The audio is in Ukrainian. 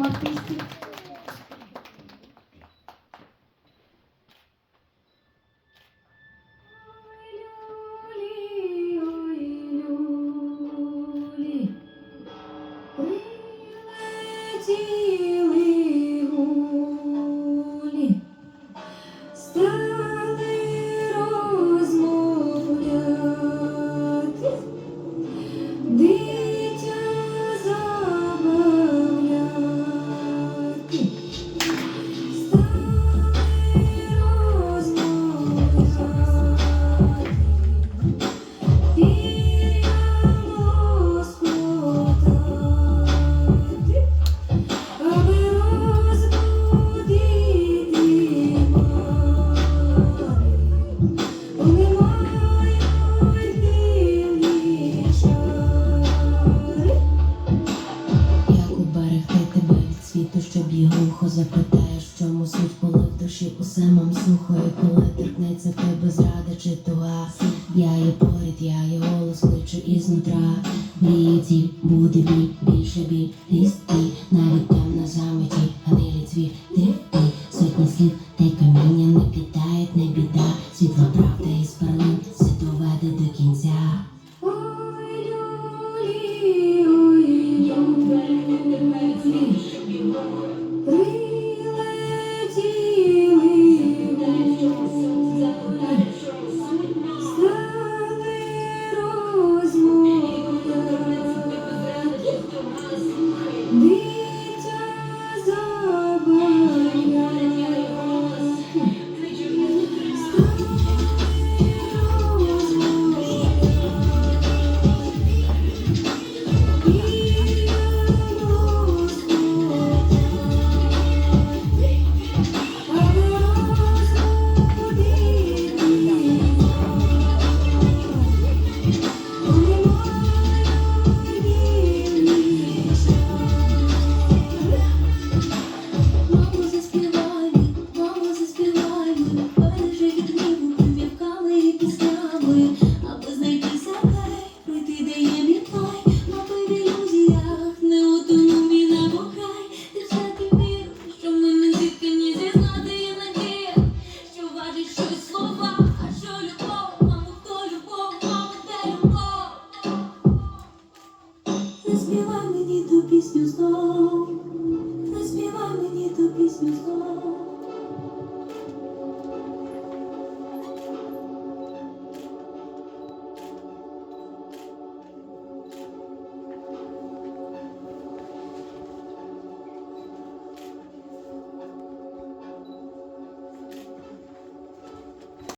uma piscina. Світу, її глухо запитаєш, чому суть коли в душі усе мам сухо, і коли торкнеться тебе зрада чи туга. Я є поряд, я є голос, кличу із нутра. Мрії буде біль, більше біль, різкий, навіть там на заметі, гнилі цвіт, ти, ти, сотні слів, та й каміння не кидає, не біда, світла правда із перлин, все доведе до кінця. Lord. Пісню знов, заспівай мені ту пісню знов.